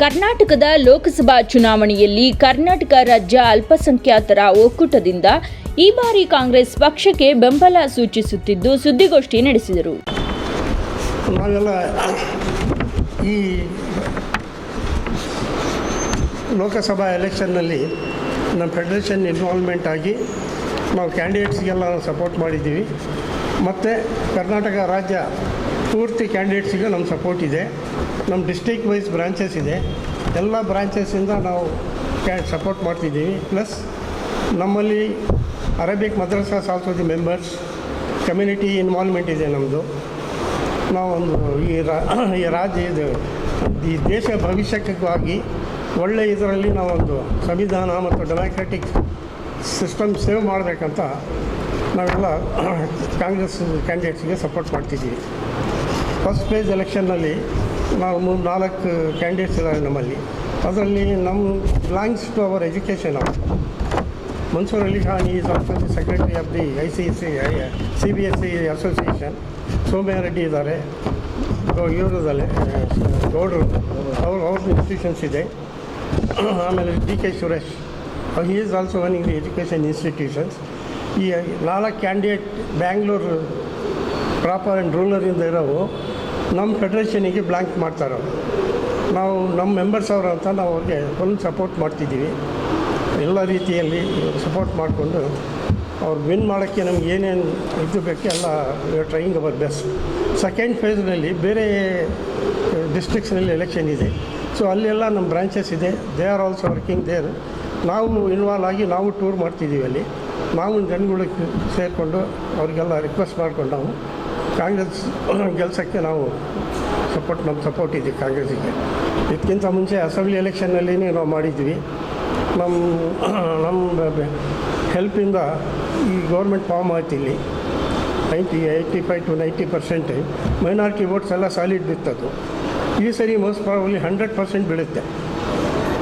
ಕರ್ನಾಟಕದ ಲೋಕಸಭಾ ಚುನಾವಣೆಯಲ್ಲಿ ಕರ್ನಾಟಕ ರಾಜ್ಯ ಅಲ್ಪಸಂಖ್ಯಾತರ ಒಕ್ಕೂಟದಿಂದ ಈ ಬಾರಿ ಕಾಂಗ್ರೆಸ್ ಪಕ್ಷಕ್ಕೆ ಬೆಂಬಲ ಸೂಚಿಸುತ್ತಿದ್ದು ಸುದ್ದಿಗೋಷ್ಠಿ ನಡೆಸಿದರು. ನಾವೆಲ್ಲ ಈ ಲೋಕಸಭಾ ಎಲೆಕ್ಷನ್ನಲ್ಲಿ ನಮ್ಮ ಫೆಡರೇಷನ್ ಇನ್ವಾಲ್ವ್ಮೆಂಟ್ ಆಗಿ ನಾವು ಕ್ಯಾಂಡಿಡೇಟ್ಸ್ಗೆಲ್ಲ ಸಪೋರ್ಟ್ ಮಾಡಿದ್ದೀವಿ. ಮತ್ತು ಕರ್ನಾಟಕ ರಾಜ್ಯ ಪೂರ್ತಿ ಕ್ಯಾಂಡಿಡೇಟ್ಸಿಗೆ ನಮ್ಮ ಸಪೋರ್ಟ್ ಇದೆ. ನಮ್ಮ ಡಿಸ್ಟಿಕ್ ವೈಸ್ ಬ್ರಾಂಚಸ್ ಇದೆ. ಎಲ್ಲ ಬ್ರಾಂಚಸ್ಸಿಂದ ನಾವು ಕ್ಯಾ ಸಪೋರ್ಟ್ ಮಾಡ್ತಿದ್ದೀವಿ. ಪ್ಲಸ್ ನಮ್ಮಲ್ಲಿ Arabic madrasa also the members community involvement ಇದೆ ನಮ್ಮದು ನಾವೊಂದು ಈ ರಾ ಈ ರಾಜ್ಯ ಇದು, ಈ ದೇಶ ಭವಿಷ್ಯಕ್ಕಾಗಿ ಒಳ್ಳೆ ಇದರಲ್ಲಿ ನಾವೊಂದು ಸಂವಿಧಾನ ಮತ್ತು ಡೆಮಾಕ್ರೆಟಿಕ್ ಸಿಸ್ಟಮ್ ಸೇವ್ ಮಾಡಬೇಕಂತ ನಾವೆಲ್ಲ ಕಾಂಗ್ರೆಸ್ ಕ್ಯಾಂಡಿಡೇಟ್ಸ್ಗೆ ಸಪೋರ್ಟ್ ಮಾಡ್ತಿದ್ದೀವಿ. ಫಸ್ಟ್ ಫೇಸ್ ಎಲೆಕ್ಷನ್ನಲ್ಲಿ ನಾವು ಮೂರು ನಾಲ್ಕು ಕ್ಯಾಂಡಿಡೇಟ್ಸ್ ಇದ್ದಾರೆ ನಮ್ಮಲ್ಲಿ. ಅದರಲ್ಲಿ ನಮ್ಮ ಬಿಲಾಂಗ್ಸ್ ಟು ಅವರ್. ಎಜುಕೇಷನ್ ಅವರು Mansoor Ali Khan is also the secretary of the I C C C B S C association Sowmya Reddy ಇದ್ದಾರೆ. ಇವರದಲ್ಲೇ ಗೌಡರು. ಅವ್ರ ಅವ್ರ ಇನ್ಸ್ಟಿಟ್ಯೂಷನ್ಸ್ ಇದೆ. ಆಮೇಲೆ D K Suresh he is also one the education institutions ಈ ನಾಲ್ಕು ಕ್ಯಾಂಡಿಡೇಟ್ ಬ್ಯಾಂಗ್ಳೂರು ಪ್ರಾಪರ್ ಆ್ಯಂಡ್ ರೂರಲಿಂದ ಇರೋವು. ನಮ್ಮ ಫೆಡ್ರೇಷನಿಗೆ ಬ್ಲ್ಯಾಂಕ್ ಮಾಡ್ತಾರೆ. ನಾವು ನಮ್ಮ ಮೆಂಬರ್ಸ್ ಅವರು ಅಂತ ನಾವು ಅವ್ರಿಗೆ ಫುಲ್ ಸಪೋರ್ಟ್ ಮಾಡ್ತಿದ್ದೀವಿ. ಎಲ್ಲ ರೀತಿಯಲ್ಲಿ ಸಪೋರ್ಟ್ ಮಾಡಿಕೊಂಡು ಅವ್ರು ವಿನ್ ಮಾಡೋಕ್ಕೆ ನಮ್ಗೆ ಏನೇನು ಇದು ಬೇಕು ಎಲ್ಲ ಟ್ರೈಯಿಂಗ್ ಅವರ್ ಬೆಸ್ಟ್ ಸೆಕೆಂಡ್ ಫೇಸ್ನಲ್ಲಿ ಬೇರೆ ಡಿಸ್ಟ್ರಿಕ್ಸ್ನಲ್ಲಿ ಎಲೆಕ್ಷನ್ ಇದೆ. ಸೊ ಅಲ್ಲೆಲ್ಲ ನಮ್ಮ ಬ್ರಾಂಚಸ್ ಇದೆ. They are also working there ನಾವು ಇನ್ವಾಲ್ವ್ ಆಗಿ ನಾವು ಟೂರ್ ಮಾಡ್ತಿದ್ದೀವಿ ಅಲ್ಲಿ. ನಾವು ಜನಗಳಿಗೆ ಸೇರಿಕೊಂಡು ಅವ್ರಿಗೆಲ್ಲ ರಿಕ್ವೆಸ್ಟ್ ಮಾಡ್ಕೊಂಡು ನಾವು ಕಾಂಗ್ರೆಸ್ ಗೆಲ್ಸೋಕ್ಕೆ ನಾವು ಸಪೋರ್ಟ್ ನಮ್ಮ ಸಪೋರ್ಟ್ ಇದೆ ಕಾಂಗ್ರೆಸ್ಸಿಗೆ. ಇದಕ್ಕಿಂತ ಮುಂಚೆ ಅಸೆಂಬ್ಲಿ ಎಲೆಕ್ಷನ್ನಲ್ಲಿ ನಾವು ಮಾಡಿದ್ವಿ. ನಮ್ಮ ನಮ್ಮ ಹೆಲ್ಪಿಂದ ಈ ಗೌರ್ಮೆಂಟ್ ಫಾರ್ಮ್ ಆಯ್ತು ಇಲ್ಲಿ. Ninety eighty five to ninety percent minority votes ಎಲ್ಲ ಸಾಲಿಡ್ ಬಿತ್ತದು. ಈ ಸರಿ ಮೋಸ್ಟ್ ಪ್ರಾಬಲಿ ಹಂಡ್ರೆಡ್ ಪರ್ಸೆಂಟ್ ಬೀಳುತ್ತೆ.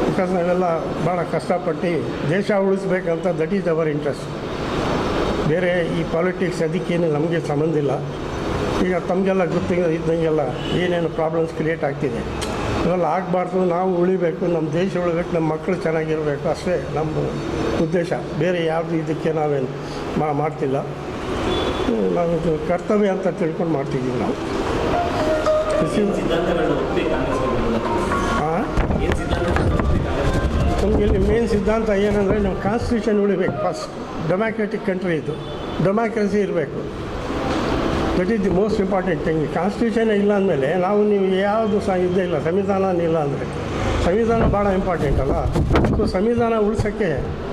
ಬಿಕಾಸ್ ನಾವೆಲ್ಲ ಭಾಳ ಕಷ್ಟಪಟ್ಟು ದೇಶ ಉಳಿಸ್ಬೇಕಂತ ದಟ್ ಈಸ್ ಅವರ್ ಇಂಟ್ರೆಸ್ಟ್ ಬೇರೆ ಈ ಪಾಲಿಟಿಕ್ಸ್ ಅದಕ್ಕೇನು ನಮಗೆ ಸಂಬಂಧ ಇಲ್ಲ. ಈಗ ತಮಗೆಲ್ಲ ಗೊತ್ತಿಗೆ ಇದ್ದಂಗೆಲ್ಲ ಏನೇನು ಪ್ರಾಬ್ಲಮ್ಸ್ ಕ್ರಿಯೇಟ್ ಆಗ್ತಿದೆ. ಇವೆಲ್ಲ ಆಗಬಾರ್ದು, ನಾವು ಉಳಿಬೇಕು, ನಮ್ಮ ದೇಶ ಉಳಿಬೇಕು, ನಮ್ಮ ಮಕ್ಕಳು ಚೆನ್ನಾಗಿರಬೇಕು, ಅಷ್ಟೇ ನಮ್ಮ ಉದ್ದೇಶ. ಬೇರೆ ಯಾವುದು ಇದಕ್ಕೆ ನಾವೇನು ಮಾಡ್ತಿಲ್ಲ. ನಾವು ಕರ್ತವ್ಯ ಅಂತ ತಿಳ್ಕೊಂಡು ಮಾಡ್ತಿದ್ದೀವಿ ನಾವು. ಹಾಂ ನಮಗೆ ಇಲ್ಲಿ ಮೇನ್ ಸಿದ್ಧಾಂತ ಏನಂದರೆ ನಮ್ಮ ಕಾನ್ಸ್ಟಿಟ್ಯೂಷನ್ ಉಳಿಬೇಕು ಫಸ್ಟ್ ಡೆಮಾಕ್ರೆಟಿಕ್ ಕಂಟ್ರಿ ಇದು. ಡೆಮಾಕ್ರಸಿ ಇರಬೇಕು. That is the most important thing constitution ಇಲ್ಲ ಅಂದಮೇಲೆ ನಾವು ನೀವು ಯಾವುದು ಸಹ ಇದ್ದೇ ಇಲ್ಲ, ಸಂವಿಧಾನ ಇಲ್ಲ ಅಂದರೆ ಸಂವಿಧಾನ ಭಾಳ ಇಂಪಾರ್ಟೆಂಟ್ ಅಲ್ಲ ಸೊ ಸಂವಿಧಾನ ಉಳಿಸೋಕ್ಕೆ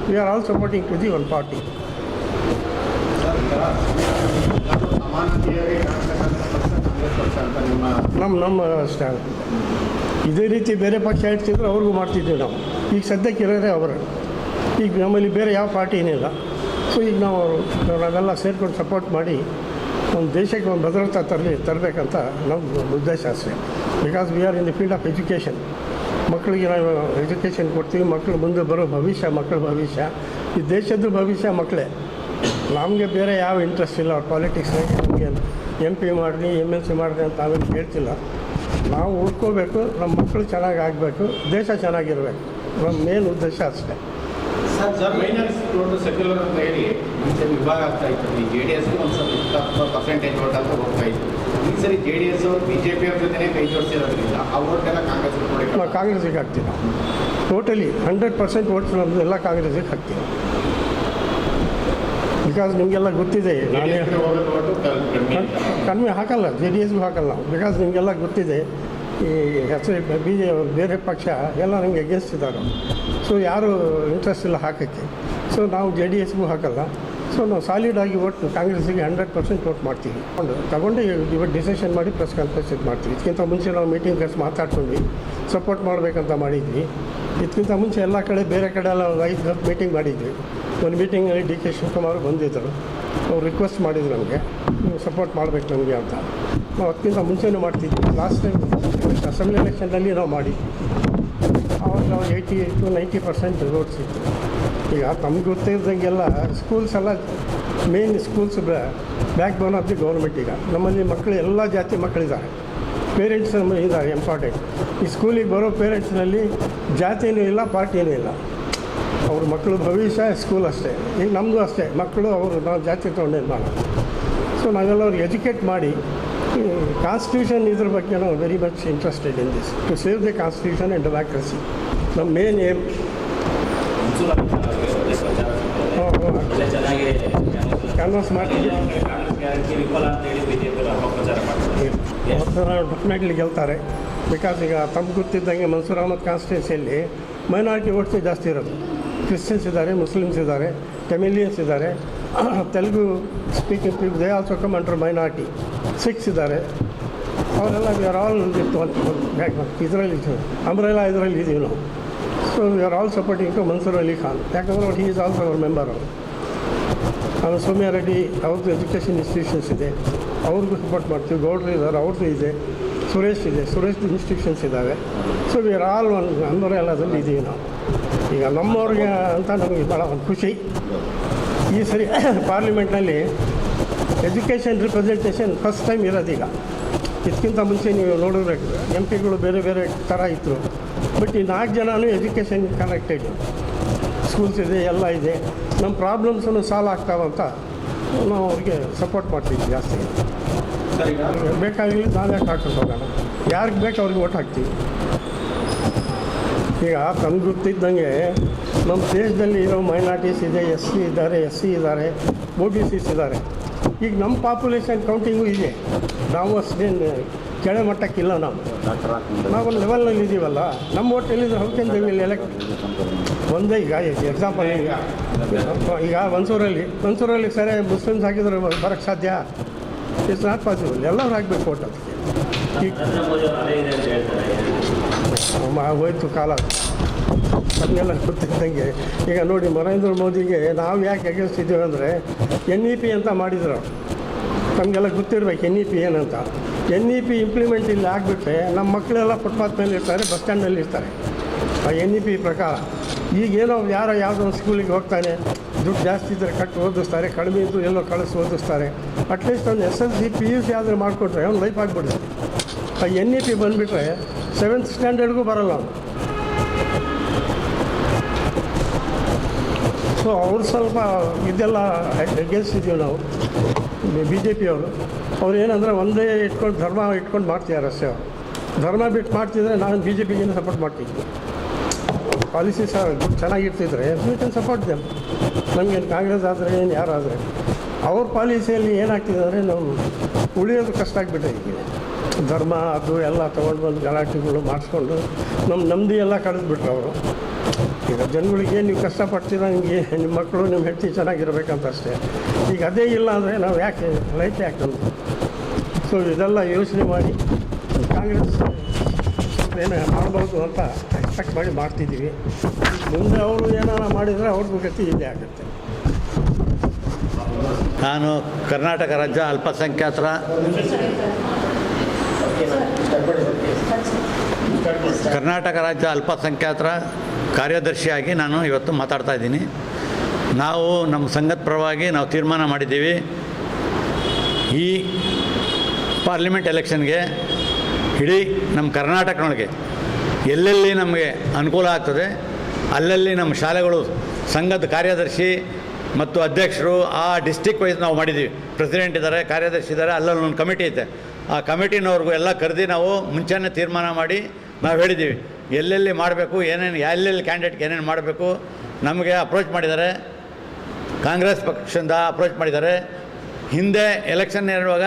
we are all supporting to the one party ನಮ್ಮ ನಮ್ಮ ಸ್ಟ್ಯಾಂಡ್ ಇದೇ ರೀತಿ ಬೇರೆ ಪಕ್ಷ ಹೇಳ್ತಿದ್ರು ಅವ್ರಿಗೂ ಮಾಡ್ತಿದ್ವಿ ನಾವು. ಈಗ ಸದ್ಯಕ್ಕೆ ಇರೋದೇ ಅವರು. ಈಗ ನಮ್ಮಲ್ಲಿ ಬೇರೆ ಯಾವ ಪಾರ್ಟಿ ಏನಿಲ್ಲ. ಸೊ ಈಗ ನಾವು ನಾವೆಲ್ಲ ಸೇರ್ಕೊಂಡು ಸಪೋರ್ಟ್ ಮಾಡಿ ಒಂದು ದೇಶಕ್ಕೆ ಒಂದು ಭದ್ರತಾ ತರಲಿ, ತರಬೇಕಂತ ನಮ್ಮ ಉದ್ದೇಶ ಅಷ್ಟೇ. Because we are in the field of education ಮಕ್ಕಳಿಗೆ ನಾವು ಎಜುಕೇಷನ್ ಕೊಡ್ತೀವಿ, ಮಕ್ಕಳು ಮುಂದೆ ಬರೋ ಭವಿಷ್ಯ, ಮಕ್ಕಳ ಭವಿಷ್ಯ. ಈ ದೇಶದ ಭವಿಷ್ಯ ಮಕ್ಕಳೇ. ನಮಗೆ ಬೇರೆ ಯಾವ ಇಂಟ್ರೆಸ್ಟ್ ಇಲ್ಲ. ಅವ್ರ ಪಾಲಿಟಿಕ್ಸ್ನಾಗೆ ನಮಗೆ ಎಂ ಪಿ ಮಾಡಲಿ ಎಂ ಎಲ್ ಸಿ ಮಾಡಲಿ ಅಂತ ನಾವೇನು ಹೇಳ್ತಿಲ್ಲ. ನಾವು ಉಳ್ಕೋಬೇಕು, ನಮ್ಮ ಮಕ್ಕಳು ಚೆನ್ನಾಗಿ ಆಗಬೇಕು, ದೇಶ ಚೆನ್ನಾಗಿರಬೇಕು. ನಮ್ಮ ಮೇನ್ ಉದ್ದೇಶ ಅಷ್ಟೇ. ಸರ್ ಮೈನಾರಿಟಿ ಓಟು ಸೆಕ್ಯುಲರ್ ಅಂತ ಹೇಳಿ ಮುಂಚೆ ವಿಭಾಗ ಆಗ್ತಾ ಇತ್ತು. ಈ ಜೆ ಡಿ ಎಸ್ ಒಂದು ಸ್ವಲ್ಪ ಇಪ್ಪತ್ತು ಪರ್ಸೆಂಟೇಜ್ ಓಟ್ ಅಂತ ಹೋಗ್ತಾ ಇತ್ತು. ಈ ಸರಿ J D S B J P ಅವ್ರ ಜೊತೆನೇ ಕೈ ಜೋಡಿಸಿರೋದ್ರಿಂದ ಆ ಓಟ್ ಎಲ್ಲ ಕಾಂಗ್ರೆಸ್ ನಾವು ಕಾಂಗ್ರೆಸ್ಸಿಗೆ ಹಾಕ್ತೀವಿ ಟೋಟಲಿ ಹಂಡ್ರೆಡ್ ಪರ್ಸೆಂಟ್ ಓಟ್ಸ್ ನಮ್ಮದು ಎಲ್ಲ ಕಾಂಗ್ರೆಸ್ಗೆ ಹಾಕ್ತೀವಿ ಬಿಕಾಸ್ ನಿಮಗೆಲ್ಲ ಗೊತ್ತಿದೆ ನಾನೇ ಕಡಿಮೆ. ಹಾಕಲ್ಲ ಜೆ ಡಿ ಎಸ್ಗೂ ಹಾಕಲ್ಲ. ಬಿಕಾಸ್ ನಿಮಗೆಲ್ಲ ಗೊತ್ತಿದೆ ಈ ಹೆಸರು ಬಿ ಜೆ ಬೇರೆ ಪಕ್ಷ ಎಲ್ಲ ನಮಗೆ ಇದ್ದಾರೆ. ಸೊ ಯಾರು ಇಂಟ್ರೆಸ್ಟ್ ಇಲ್ಲ ಹಾಕೋಕ್ಕೆ? ಸೊ ನಾವು ಜೆ ಡಿ ಎಸ್ಗೂ ಹಾಕಲ್ಲ. ಸೊ ನಾವು ಸಾಲಿಡಾಗಿ ಓಟ್ ಕಾಂಗ್ರೆಸ್ಸಿಗೆ ಹಂಡ್ರೆಡ್ ಪರ್ಸೆಂಟ್ ಓಟ್ ಮಾಡ್ತೀವಿ. ತಗೊಂಡು ತಗೊಂಡು ಇವತ್ತು ಡಿಸಿಷನ್ ಮಾಡಿ ಪ್ರೆಸ್ ಕಾನ್ಫರೆನ್ಸ್ ಇದು ಮಾಡ್ತೀವಿ. ಇದಕ್ಕಿಂತ ಮುಂಚೆ ನಾವು ಮೀಟಿಂಗ್ ಕರೆಸಿ ಮಾತಾಡ್ಕೊಂಡ್ವಿ ಸಪೋರ್ಟ್ ಮಾಡಬೇಕಂತ ಮಾಡಿದ್ವಿ. ಇದಕ್ಕಿಂತ ಮುಂಚೆ ಎಲ್ಲ ಕಡೆ, ಬೇರೆ ಕಡೆ ಎಲ್ಲ ಐದು ಮೀಟಿಂಗ್ ಮಾಡಿದ್ವಿ. ಒಂದು ಮೀಟಿಂಗಲ್ಲಿ ಡಿ ಕೆ ಶಿವಕುಮಾರ್ ಬಂದಿದ್ದರು. ಅವ್ರು ರಿಕ್ವೆಸ್ಟ್ ಮಾಡಿದ್ರು ನಮಗೆ. ನೀವು ಸಪೋರ್ಟ್ ಮಾಡಬೇಕು ನಮಗೆ ಅಂತ. ನಾವು ಅದಕ್ಕಿಂತ ಮುಂಚೆನೂ ಮಾಡ್ತಿದ್ವಿ. ಲಾಸ್ಟ್ ಟೈಮ್ ಅಸೆಂಬ್ಲಿ ಎಲೆಕ್ಷನ್ನಲ್ಲಿ ನಾವು ಮಾಡಿದ್ವಿ. ನಾವು eighty to ninety percent roads ಇತ್ತು ಈಗ ತಮ್ಗೆ ಗೊತ್ತಿದ್ದಂಗೆಲ್ಲ ಸ್ಕೂಲ್ಸ್ ಎಲ್ಲ main schools backbone of the government ಈಗ. ನಮ್ಮಲ್ಲಿ ಮಕ್ಕಳು ಎಲ್ಲ ಜಾತಿ ಮಕ್ಕಳಿದ್ದಾರೆ ಪೇರೆಂಟ್ಸ್ ಇದ್ದಾರೆ ಇಂಪಾರ್ಟೆಂಟ್ ಈ ಸ್ಕೂಲಿಗೆ ಬರೋ ಪೇರೆಂಟ್ಸ್ನಲ್ಲಿ ಜಾತಿಯೂ ಇಲ್ಲ, ಪಾರ್ಟಿನೂ ಇಲ್ಲ. ಅವ್ರ ಮಕ್ಕಳು ಭವಿಷ್ಯ ಸ್ಕೂಲ್ ಅಷ್ಟೇ. ಈಗ ನಮ್ಮದು ಅಷ್ಟೇ. ಮಕ್ಕಳು ಅವರು ನಾವು ಜಾತಿ ತಗೊಂಡೇ ಮಾಡೋಣ ಸೊ ನಾವೆಲ್ಲ ಅವ್ರಿಗೆ ಎಜುಕೇಟ್ ಮಾಡಿ ಕಾನ್ಸ್ಟಿಟ್ಯೂಷನ್ ಇದ್ರ ಬಗ್ಗೆ ನಾವು very much interested in this to save the constitution and democracy ನಮ್ಮ ಮೇನ್ ಮಾಡ್ತೀವಿ. ಡೆಫಿನೆಟ್ಲಿ ಗೆಲ್ತಾರೆ. ಬಿಕಾಸ್ ಈಗ ತಮ್ಗೆ ಗೊತ್ತಿದ್ದಂಗೆ ಮನ್ಸೂರ್ ಅಹಮದ್ ಕಾನ್ಸ್ಟಿಟ್ಯೂನ್ಸಿಯಲ್ಲಿ ಮೈನಾರಿಟಿ ಓಟ್ಸೇ ಜಾಸ್ತಿ ಇರೋದು. ಕ್ರಿಶ್ಚಿಯನ್ಸ್ ಇದ್ದಾರೆ ಮುಸ್ಲಿಮ್ಸ್ ಇದ್ದಾರೆ ತಮಿಲಿಯನ್ಸ್ ಇದ್ದಾರೆ. Telugu speaking people they also come under minority six ಇದ್ದಾರೆ. ಅವರೆಲ್ಲ ವಿ ಆರ್ ಆಲ್ ಬ್ಯಾಕ್ ಇದರಲ್ಲಿ ಅಂಬ್ರೆಲ್ಲ ಇದರಲ್ಲಿ ಇದ್ದೀವಿ ನಾವು. So we are all supporting to Mansoor Ali Khan ಯಾಕಂದರೆ ಅವ್ರು ಈಸ್ ಆಲ್ಸೋ ಅವರ್ ಮೆಂಬರ್ ಅವರು ಆಮೇಲೆ ಸೌಮ್ಯ ರೆಡ್ಡಿ ಅವ್ರದ್ದು ಎಜುಕೇಷನ್ ಇನ್ಸ್ಟಿಟ್ಯೂಷನ್ಸ್ ಇದೆ. ಅವ್ರಿಗೂ ಸಪೋರ್ಟ್ ಮಾಡ್ತೀವಿ. ಗೌಡ್ರು ಇದ್ದಾರೆ, ಅವ್ರದ್ದು ಇದೆ. ಸುರೇಶ್ ಇದೆ. ಸುರೇಶ್ ಇನ್ಸ್ಟಿಟ್ಯೂಷನ್ಸ್ ಇದ್ದಾವೆ. So we are all one ಅಂಬರೆಲಾದಲ್ಲಿ ಇದ್ದೀವಿ ನಾವು. ಈಗ ನಮ್ಮವ್ರಿಗೆ ಅಂತ ನಮಗೆ ಭಾಳ ಒಂದು ಖುಷಿ. ಈ ಸರಿ ಪಾರ್ಲಿಮೆಂಟ್ನಲ್ಲಿ ಎಜುಕೇಷನ್ ರಿಪ್ರೆಸೆಂಟೇಷನ್ ಫಸ್ಟ್ ಟೈಮ್ ಇರೋದೀಗ. ಇದಕ್ಕಿಂತ ಮುಂಚೆ ನೀವು ನೋಡಿದ್ರೆ ಎಂ ಪಿಗಳು ಬೇರೆ ಬೇರೆ ಥರ ಇತ್ತು ಬಟ್ ಈ ನಾಲ್ಕು ಜನನೂ ಎಜುಕೇಷನ್ ಕನೆಕ್ಟೆಡ್. ಸ್ಕೂಲ್ಸ್ ಇದೆ, ಎಲ್ಲ ಇದೆ. ನಮ್ಮ ಪ್ರಾಬ್ಲಮ್ಸನ್ನು ಸಾಲ್ವ್ ಆಗ್ತಾವಂತ ನಾವು ಅವ್ರಿಗೆ ಸಪೋರ್ಟ್ ಮಾಡ್ತೀವಿ ಜಾಸ್ತಿ. ಬೇಕಾಗಲಿ ನಾವೇ ಹಾಕೊಂಡು ಹೋಗೋಣ. ಯಾರಿಗೆ ಬೇಕು ಅವ್ರಿಗೆ ಓಟ್ ಹಾಕ್ತೀವಿ. ಈಗ ತಮ್ಗೆ ಗೊತ್ತಿದ್ದಂಗೆ ನಮ್ಮ ದೇಶದಲ್ಲಿ ಇರೋ ಮೈನಾರಿಟೀಸ್ ಇದೆ, ಎಸ್ ಸಿ ಇದ್ದಾರೆ, ಎಸ್ ಸಿ ಇದ್ದಾರೆ ಒ ಬಿ ಸಿಸ್ ಇದ್ದಾರೆ. ಈಗ ನಮ್ಮ ಪಾಪ್ಯುಲೇಷನ್ ಕೌಂಟಿಂಗು ಇದೆ. ನಾವು ಅಷ್ಟೇನು ಕೆಳಮಟ್ಟಕ್ಕಿಲ್ಲ ನಾವು. ನಾವೊಂದು ಲೆವೆಲ್ನಲ್ಲಿ ಇದ್ದೀವಲ್ಲ ನಮ್ಮ ಹೋಟೆಲ್ ಹೌಕೆನ್ ದೇವಿಯಲ್ಲಿ ಎಲೆಕ್ಟ್ ಒಂದೇ ಈಗ ಎಕ್ಸಾಂಪಲ್ ಈಗ. ಈಗ ಮನ್ಸೂರಲ್ಲಿ ಮನ್ಸೂರಲ್ಲಿ ಸರಿ ಮುಸ್ಲಿಮ್ಸ್ ಹಾಕಿದ್ರೆ ಬರೋಕ್ಕೆ ಸಾಧ್ಯ? ಇಟ್ಸ್ ನಾಟ್ ಪಾಸಿಬಲ್ ಎಲ್ಲರೂ ಹಾಕ್ಬೇಕು ಹೋಟೆಲ್ ಇದೆ ಹೋಯ್ತು ಕಾಲ. ಅದನ್ನೆಲ್ಲ ಗೊತ್ತಿದ್ದಂಗೆ. ಈಗ ನೋಡಿ, ನರೇಂದ್ರ ಮೋದಿಗೆ ನಾವು ಯಾಕೆ ಎಗರಿಸ್ತಿದ್ದೀವಿ ಅಂದರೆ ಎನ್ ಇ ಪಿ ಅಂತ ಮಾಡಿದ್ರು. ನಮಗೆಲ್ಲ ಗೊತ್ತಿರ್ಬೇಕು ಎನ್ ಇ ಪಿ ಏನಂತ. ಎನ್ ಇ ಪಿ ಇಂಪ್ಲಿಮೆಂಟ್ ಇಲ್ಲಿ ಆಗಿಬಿಟ್ರೆ ನಮ್ಮ ಮಕ್ಕಳೆಲ್ಲ ಫುಟ್ಪಾತ್ ಮೇಲೆ ಇರ್ತಾರೆ ಬಸ್ ಸ್ಟ್ಯಾಂಡಲ್ಲಿ ಇರ್ತಾರೆ. ಆ ಎನ್ ಇ ಪಿ ಪ್ರಕಾರ ಈಗೇನೋ ಯಾರೋ ಯಾವುದೋ ಒಂದು ಸ್ಕೂಲಿಗೆ ಹೋಗ್ತಾನೆ, ದುಡ್ಡು ಜಾಸ್ತಿ ಇದ್ದರೆ ಕಟ್ಟು ಓದಿಸ್ತಾರೆ, ಕಡಿಮೆ ಇದ್ದು ಎಲ್ಲೋ ಕಳಿಸಿ ಓದಿಸ್ತಾರೆ. ಅಟ್ಲೀಸ್ಟ್ ಒಂದು S L C P U C ಆದರೂ ಮಾಡಿಕೊಟ್ರೆ ಅವ್ನು ಲೈಫ್ ಆಗಿಬಿಡುತ್ತೆ. ಆ ಎನ್ ಇ ಪಿ ಬಂದುಬಿಟ್ರೆ ಸೆವೆಂತ್ ಸ್ಟ್ಯಾಂಡರ್ಡ್ಗೂ ಬರಲ್ಲ ಅವನು. ಸೊ ಅವ್ರು ಸ್ವಲ್ಪ ಇದೆಲ್ಲ ಗೆಲ್ಸಿದ್ದೀವಿ ನಾವು. ಬಿ ಜೆ ಪಿಯವರು ಅವ್ರು ಏನಂದರೆ ಒಂದೇ ಇಟ್ಕೊಂಡು ಧರ್ಮ ಇಟ್ಕೊಂಡು ಮಾಡ್ತಿದ್ದಾರೆ ಅಷ್ಟೇ ಧರ್ಮ ಬಿಟ್ಟು ಮಾಡ್ತಿದ್ರೆ ನಾನು ಬಿ ಜೆ ಪಿಗೇನು ಸಪೋರ್ಟ್ ಮಾಡ್ತೀನಿ. ಪಾಲಿಸಿ ಸಹ ಚೆನ್ನಾಗಿರ್ತಿದ್ರೆ ಕ್ಯಾನ್ ಸಪೋರ್ಟ್ ದೆಮ್ ನಮಗೇನು ಕಾಂಗ್ರೆಸ್ ಆದರೆ ಏನು ಯಾರಾದರೆ ಅವ್ರ ಪಾಲಿಸಿಯಲ್ಲಿ ಏನಾಗ್ತಿದೆ ಅಂದರೆ ನಾವು ಉಳಿಯೋದು ಕಷ್ಟ ಆಗಿಬಿಟ್ಟೆ ಈಗ. ಧರ್ಮ ಅದು ಎಲ್ಲ ತೊಗೊಂಡು ಬಂದು ಗಲಾಟೆಗಳು ಮಾಡಿಸ್ಕೊಂಡು ನಮ್ಮ ನಮ್ಮದು ಎಲ್ಲ ಕಳೆದ್ಬಿಟ್ರು ಅವರು. ಈಗ ಜನಗಳಿಗೆ ನೀವು ಕಷ್ಟಪಡ್ತೀರ, ನಿಮಗೆ ನಿಮ್ಮ ಮಕ್ಕಳು, ನಿಮ್ಮ ಹೆಂಡತಿ ಚೆನ್ನಾಗಿರ್ಬೇಕಂತ ಅಷ್ಟೇ ಈಗ ಅದೇ ಇಲ್ಲ ಅಂದರೆ ನಾವು ಯಾಕೆ, ರೈತ ಯಾಕೆ ಸೊ ಇದೆಲ್ಲ ಯೋಚನೆ ಮಾಡಿ ಕಾಂಗ್ರೆಸ್ ಏನು ಮಾಡ್ಬೋದು ಅಂತ ಎಕ್ಸ್ಪೆಕ್ಟ್ ಮಾಡಿ ಮಾಡ್ತಿದ್ದೀವಿ. ಮುಂದೆ ಅವರು ಏನಾರ ಮಾಡಿದರೆ ಅವ್ರದ್ದು ಗತಿ ಇದೆ ಆಗುತ್ತೆ. ನಾನು ಕರ್ನಾಟಕ ರಾಜ್ಯ ಅಲ್ಪಸಂಖ್ಯಾತರ ಕರ್ನಾಟಕ ರಾಜ್ಯ ಅಲ್ಪಸಂಖ್ಯಾತರ ಕಾರ್ಯದರ್ಶಿಯಾಗಿ ನಾನು ಇವತ್ತು ಮಾತಾಡ್ತಾ ಇದ್ದೀನಿ. ನಾವು ನಮ್ಮ ಸಂಘದ ಪರವಾಗಿ ನಾವು ತೀರ್ಮಾನ ಮಾಡಿದ್ದೀವಿ. ಈ ಪಾರ್ಲಿಮೆಂಟ್ ಎಲೆಕ್ಷನ್ಗೆ ಇಡೀ ನಮ್ಮ ಕರ್ನಾಟಕನೊಳಗೆ ಎಲ್ಲೆಲ್ಲಿ ನಮಗೆ ಅನುಕೂಲ ಆಗ್ತದೆ, ಅಲ್ಲಲ್ಲಿ ನಮ್ಮ ಶಾಲೆಗಳು ಸಂಘದ ಕಾರ್ಯದರ್ಶಿ ಮತ್ತು ಅಧ್ಯಕ್ಷರು ಆ ಡಿಸ್ಟಿಕ್ ವೈಸ್ ನಾವು ಮಾಡಿದ್ದೀವಿ. ಪ್ರೆಸಿಡೆಂಟ್ ಇದ್ದಾರೆ, ಕಾರ್ಯದರ್ಶಿ ಇದ್ದಾರೆ, ಅಲ್ಲಲ್ಲಿ ಒಂದು ಕಮಿಟಿ ಐತೆ. ಆ ಕಮಿಟಿನವ್ರಿಗೂ ಎಲ್ಲ ಕರೆದಿ ನಾವು ಮುಂಚೆನೇ ತೀರ್ಮಾನ ಮಾಡಿ ನಾವು ಹೇಳಿದ್ದೀವಿ. ಎಲ್ಲೆಲ್ಲಿ ಮಾಡಬೇಕು, ಏನೇನು, ಎಲ್ಲೆಲ್ಲಿ ಕ್ಯಾಂಡಿಡೇಟ್ಗೆ ಏನೇನು ಮಾಡಬೇಕು, ನಮಗೆ ಅಪ್ರೋಚ್ ಮಾಡಿದ್ದಾರೆ. ಕಾಂಗ್ರೆಸ್ ಪಕ್ಷದಿಂದ ಅಪ್ರೋಚ್ ಮಾಡಿದ್ದಾರೆ. ಹಿಂದೆ ಎಲೆಕ್ಷನ್ ಇರುವಾಗ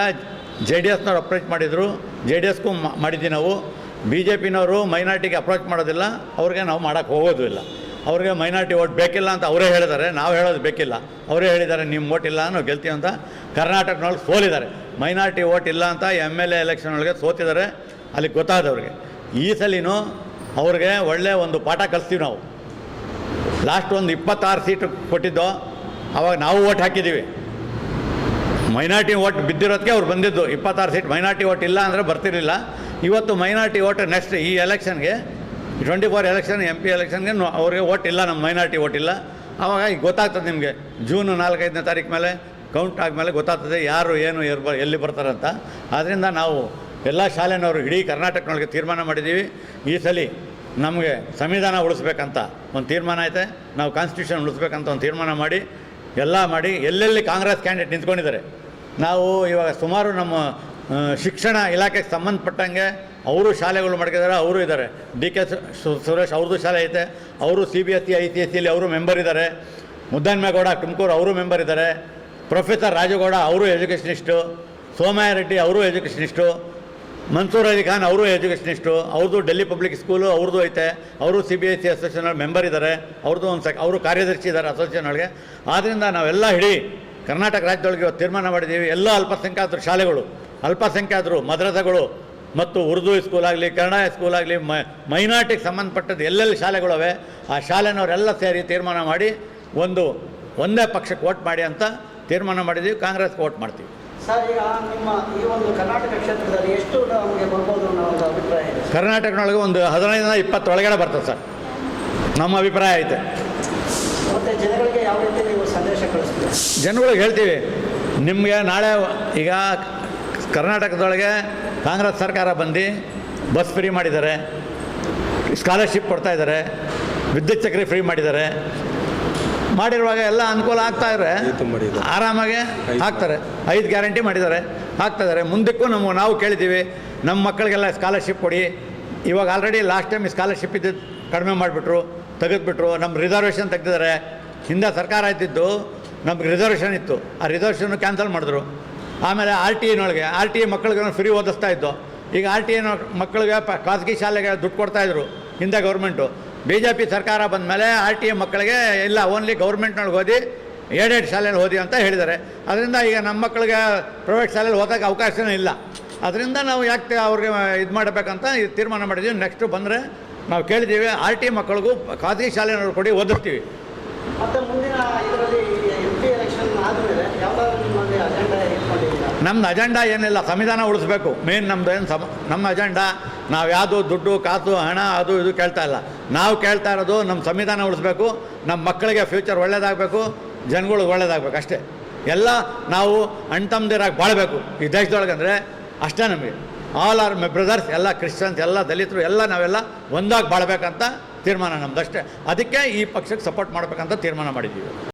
ಜೆ ಡಿ ಎಸ್ನವ್ರು ಅಪ್ರೋಚ್ ಮಾಡಿದರು. ಜೆ ಡಿ ಎಸ್ಗೂ ಮಾಡಿದ್ದೀವಿ ನಾವು. ಬಿ ಜೆ ಪಿನವರು ಮೈನಾರ್ಟಿಗೆ ಅಪ್ರೋಚ್ ಮಾಡೋದಿಲ್ಲ. ಅವ್ರಿಗೆ ನಾವು ಮಾಡೋಕ್ಕೆ ಹೋಗೋದು ಇಲ್ಲ. ಅವ್ರಿಗೆ ಮೈನಾರಿಟಿ ಓಟ್ ಬೇಕಿಲ್ಲ ಅಂತ ಅವರೇ ಹೇಳಿದ್ದಾರೆ. ನಾವು ಹೇಳೋದು ಬೇಕಿಲ್ಲ. ಅವರೇ ಹೇಳಿದ್ದಾರೆ ನಿಮ್ಮ ಓಟ್ ಇಲ್ಲ, ನಾವು ಗೆಲ್ತೀವಿ ಅಂತ ಕರ್ನಾಟಕನೊಳಗೆ ಸೋಲಿದ್ದಾರೆ. ಮೈನಾರಿಟಿ ಓಟ್ ಇಲ್ಲ ಅಂತ ಎಂ ಎಲ್ ಎ ಎಲೆಕ್ಷನ್ ಒಳಗೆ ಸೋತಿದ್ದಾರೆ. ಅಲ್ಲಿಗೆ ಗೊತ್ತಾದವ್ರಿಗೆ. ಈ ಸಲಿನೂ ಅವ್ರಿಗೆ ಒಳ್ಳೆಯ ಒಂದು ಪಾಠ ಕಲಿಸ್ತೀವಿ ನಾವು. ಲಾಸ್ಟ್ ಒಂದು ಇಪ್ಪತ್ತಾರು ಸೀಟ್ ಕೊಟ್ಟಿದ್ದೋ, ಅವಾಗ ನಾವು ಓಟ್ ಹಾಕಿದ್ದೀವಿ ಮೈನಾರಿಟಿ ಓಟ್ ಬಿದ್ದಿರೋದಕ್ಕೆ ಅವ್ರು ಬಂದಿದ್ದು. ಇಪ್ಪತ್ತಾರು ಸೀಟ್ ಮೈನಾರಿಟಿ ಓಟ್ ಇಲ್ಲ ಅಂದರೆ ಬರ್ತಿರಲಿಲ್ಲ. ಇವತ್ತು ಮೈನಾರಿಟಿ ಓಟ್ ನೆಕ್ಸ್ಟ್ ಈ ಎಲೆಕ್ಷನ್ಗೆ twenty four election M P ಎಲೆಕ್ಷನ್ಗೆ ಅವ್ರಿಗೆ ಓಟ್ ಇಲ್ಲ ನಮ್ಮ ಮೈನಾರಿಟಿ ಓಟ್ ಇಲ್ಲ. ಆವಾಗ ಈಗ ಗೊತ್ತಾಗ್ತದೆ ನಿಮಗೆ. ಜೂನ್ ನಾಲ್ಕೈದನೇ ತಾರೀಕು ಮೇಲೆ ಕೌಂಟ್ ಆದಮೇಲೆ ಗೊತ್ತಾಗ್ತದೆ ಯಾರು, ಏನು ಎಲ್ಲಿ ಬರ್ತಾರಂತ. ಆದ್ದರಿಂದ ನಾವು ಎಲ್ಲ ಶಾಲೆನವರು ಇಡೀ ಕರ್ನಾಟಕನೊಳಗೆ ತೀರ್ಮಾನ ಮಾಡಿದ್ದೀವಿ. ಈ ಸಲ ನಮಗೆ ಸಂವಿಧಾನ ಉಳಿಸ್ಬೇಕಂತ ಒಂದು ತೀರ್ಮಾನ ಐತೆ. ನಾವು ಕಾನ್ಸ್ಟಿಟ್ಯೂಷನ್ ಉಳಿಸ್ಬೇಕಂತ ಒಂದು ತೀರ್ಮಾನ ಮಾಡಿ, ಎಲ್ಲ ಮಾಡಿ, ಎಲ್ಲೆಲ್ಲಿ ಕಾಂಗ್ರೆಸ್ ಕ್ಯಾಂಡಿಡೇಟ್ ನಿಂತ್ಕೊಂಡಿದ್ದಾರೆ. ನಾವು ಇವಾಗ ಸುಮಾರು ನಮ್ಮ ಶಿಕ್ಷಣ ಇಲಾಖೆಗೆ ಸಂಬಂಧಪಟ್ಟಂಗೆ ಅವರು ಶಾಲೆಗಳು ಮಾಡ್ಕಿದ್ದಾರೆ ಅವರು ಇದ್ದಾರೆ. ಡಿ ಕೆ ಸುರೇಶ್ ಅವ್ರದ್ದು ಶಾಲೆ ಐತೆ, ಅವರು C B S C I C S ಸಿಲಿ ಅವರು ಮೆಂಬರ್ ಇದ್ದಾರೆ. ಮುದ್ದನ್ಮೇಗೌಡ ತುಮಕೂರು ಅವರು ಮೆಂಬರ್ ಇದ್ದಾರೆ. ಪ್ರೊಫೆಸರ್ ರಾಜೇಗೌಡ ಅವರು ಎಜುಕೇಷನಿಸ್ಟು ಸೋಮಯ್ಯ ರೆಡ್ಡಿ ಅವರು ಎಜುಕೇಷನಿಸ್ಟು ಮನ್ಸೂರ್ ಅಲಿ ಖಾನ್ ಅವರು ಎಜುಕೇಷನಿಸ್ಟು ಅವ್ರದ್ದು ಡೆಲ್ಲಿ ಪಬ್ಲಿಕ್ ಸ್ಕೂಲು ಅವ್ರದ್ದು ಐತೆ, ಅವರು C B S C association member ಇದ್ದಾರೆ ಅವ್ರದ್ದು ಒಂದು ಸೆಕ್, ಅವರು ಕಾರ್ಯದರ್ಶಿ ಇದ್ದಾರೆ ಅಸೋಸಿಯೇಷನ್ ಒಳಗೆ. ಆದ್ದರಿಂದ ನಾವೆಲ್ಲ ಹಿಡಿ ಕರ್ನಾಟಕ ರಾಜ್ಯದೊಳಗೆ ಇವತ್ತು ತೀರ್ಮಾನ ಮಾಡಿದ್ದೀವಿ. ಎಲ್ಲ ಅಲ್ಪಸಂಖ್ಯಾತರ ಶಾಲೆಗಳು, ಅಲ್ಪಸಂಖ್ಯಾತರು ಮದ್ರಸಗಳು ಮತ್ತು ಉರ್ದು ಸ್ಕೂಲ್ ಆಗಲಿ, ಕನ್ನಡ ಸ್ಕೂಲ್ ಆಗಲಿ ಮೈನಾರ್ಟಿಗೆ ಸಂಬಂಧಪಟ್ಟದ್ದು ಎಲ್ಲೆಲ್ಲಿ ಶಾಲೆಗಳವೆ, ಆ ಶಾಲೆನವರೆಲ್ಲ ಸೇರಿ ತೀರ್ಮಾನ ಮಾಡಿ ಒಂದು ಒಂದೇ ಪಕ್ಷಕ್ಕೆ ವೋಟ್ ಮಾಡಿ ಅಂತ ತೀರ್ಮಾನ ಮಾಡಿದ್ದೀವಿ, ಕಾಂಗ್ರೆಸ್ಗೆ ವೋಟ್ ಮಾಡ್ತೀವಿ. ಸರ್ ಈಗ ನಿಮ್ಮ ಈ ಒಂದು ಕರ್ನಾಟಕ ಕ್ಷೇತ್ರದಲ್ಲಿ ಎಷ್ಟು ನಮಗೆ ಬರ್ಬೋದು ಅನ್ನೋ ಒಂದು ಅಭಿಪ್ರಾಯ ಇದೆ? ಕರ್ನಾಟಕನೊಳಗೆ ಒಂದು ಹದಿನೈದರಿಂದ ಇಪ್ಪತ್ತೊಳಗಡೆ ಬರ್ತದೆ ಸರ್. ನಮ್ಮ ಅಭಿಪ್ರಾಯ ಐತೆ. ಮತ್ತೆ ಜನಗಳಿಗೆ ಯಾವ ರೀತಿ ನೀವು ಸಂದೇಶ ಕಳಿಸ್ತೀರಿ? ಜನಗಳಿಗೆ ಹೇಳ್ತೀವಿ ನಿಮಗೆ ನಾಳೆ ಈಗ ಕರ್ನಾಟಕದೊಳಗೆ ಕಾಂಗ್ರೆಸ್ ಸರ್ಕಾರ ಬಂದು ಬಸ್ ಫ್ರೀ ಮಾಡಿದ್ದಾರೆ ಸ್ಕಾಲರ್ಶಿಪ್ ಕೊಡ್ತಾ ಇದ್ದಾರೆ ವಿದ್ಯುತ್ ಚಕ್ರಿ ಫ್ರೀ ಮಾಡಿದ್ದಾರೆ ಮಾಡಿರುವಾಗ ಎಲ್ಲ ಅನುಕೂಲ ಆಗ್ತಾ ಇದ್ರೆ ಆರಾಮಾಗಿ ಹಾಕ್ತಾರೆ. ಐದು ಗ್ಯಾರಂಟಿ ಮಾಡಿದ್ದಾರೆ. ಹಾಕ್ತಾ ಇದ್ದಾರೆ. ಮುಂದಕ್ಕೂ ನಮ್ಮ ನಾವು ಕೇಳಿದ್ದೀವಿ. ನಮ್ಮ ಮಕ್ಕಳಿಗೆಲ್ಲ ಸ್ಕಾಲರ್ಶಿಪ್ ಕೊಡಿ. ಇವಾಗ ಆಲ್ರೆಡಿ ಲಾಸ್ಟ್ ಟೈಮ್ ಸ್ಕಾಲರ್ಶಿಪ್ ಇದ್ದಿದ್ದು ಕಡಿಮೆ ಮಾಡಿಬಿಟ್ರು ತೆಗೆದುಬಿಟ್ರು. ನಮ್ಮ ರಿಸರ್ವೇಷನ್ ತೆಗೆದಿದ್ದಾರೆ. ಹಿಂದೆ ಸರ್ಕಾರ ಇದ್ದಿದ್ದು ನಮ್ಗೆ ರಿಸರ್ವೇಷನ್ ಇತ್ತು. ಆ ರಿಸರ್ವೇಷನ್ ಕ್ಯಾನ್ಸಲ್ ಮಾಡಿದ್ರು. ಆಮೇಲೆ ಆರ್ ಟಿ ಎನೊಳಗೆ ಆರ್ ಟಿ ಎ ಮಕ್ಕಳಿಗೆ ಫ್ರೀ ಓದಿಸ್ತಾ ಇದ್ದು. ಈಗ ಆರ್ ಟಿ ಎನ ಮಕ್ಕಳಿಗೆ ಖಾಸಗಿ ಶಾಲೆಗೆ ದುಡ್ಡು ಕೊಡ್ತಾಯಿದ್ರು ಹಿಂದೆ ಗೌರ್ಮೆಂಟು ಬಿ ಜೆ ಪಿ ಸರ್ಕಾರ ಬಂದ ಮೇಲೆ ಆರ್ ಟಿ ಎ ಮಕ್ಕಳಿಗೆ ಇಲ್ಲ ಓನ್ಲಿ ಗೌರ್ಮೆಂಟ್ನೊಳಗೆ ಓದಿ ಏಡೆಡ್ ಶಾಲೆಯಲ್ಲಿ ಓದಿ ಅಂತ ಹೇಳಿದ್ದಾರೆ. ಅದರಿಂದ ಈಗ ನಮ್ಮ ಮಕ್ಕಳಿಗೆ ಪ್ರೈವೇಟ್ ಶಾಲೆಯಲ್ಲಿ ಓದೋಕ್ಕೆ ಅವಕಾಶವೇ ಇಲ್ಲ. ಅದರಿಂದ ನಾವು ಯಾಕೆ ಅವ್ರಿಗೆ ಇದು ಮಾಡಬೇಕಂತ ಇದು ತೀರ್ಮಾನ ಮಾಡಿದ್ದೀವಿ ನೆಕ್ಸ್ಟು ಬಂದರೆ ನಾವು ಕೇಳಿದ್ದೀವಿ ಆರ್ ಟಿ ಮಕ್ಕಳಿಗೂ ಖಾಸಗಿ ಶಾಲೆಯವ್ರು ಕೊಡಿ ಓದಿಸ್ತೀವಿ ನಿಮ್ಮಲ್ಲಿ ಅಜೆಂಡಾ ಇಟ್ಕೊಂಡಿದ್ದೀರಾ? ನಮ್ದು ಅಜೆಂಡಾ ಏನಿಲ್ಲ ಸಂವಿಧಾನ ಉಳಿಸ್ಬೇಕು. ಮೇನ್ ನಮ್ದು ಏನು ಸಮ ನಮ್ಮ ಅಜೆಂಡಾ ನಾವು ಯಾವುದು ದುಡ್ಡು, ಕಾಸು, ಹಣ, ಅದು ಇದು ಕೇಳ್ತಾ ಇಲ್ಲ. ನಾವು ಕೇಳ್ತಾ ಇರೋದು ನಮ್ಮ ಸಂವಿಧಾನ ಉಳಿಸ್ಬೇಕು ನಮ್ಮ ಮಕ್ಕಳಿಗೆ ಫ್ಯೂಚರ್ ಒಳ್ಳೇದಾಗಬೇಕು, ಜನಗಳಿಗೆ ಒಳ್ಳೇದಾಗಬೇಕು ಅಷ್ಟೇ. ಎಲ್ಲ ನಾವು ಅಣ್ತಮ್ದಿರಾಗಿ ಬಾಳಬೇಕು ಈ ದೇಶದೊಳಗೆ ಅಂದರೆ ಅಷ್ಟೇ ನಮಗೆ. ಆಲ್ ಆರ್ ಮೈ ಬ್ರದರ್ಸ್ ಎಲ್ಲ ಕ್ರಿಶ್ಚಿಯನ್ಸ್ ಎಲ್ಲ ದಲಿತರು, ಎಲ್ಲ ನಾವೆಲ್ಲ ಒಂದಾಗಿ ಬಾಳಬೇಕಂತ ತೀರ್ಮಾನ ನಮ್ದು ಅಷ್ಟೇ. ಅದಕ್ಕೆ ಈ ಪಕ್ಷಕ್ಕೆ ಸಪೋರ್ಟ್ ಮಾಡಬೇಕಂತ ತೀರ್ಮಾನ ಮಾಡಿದ್ದೀವಿ.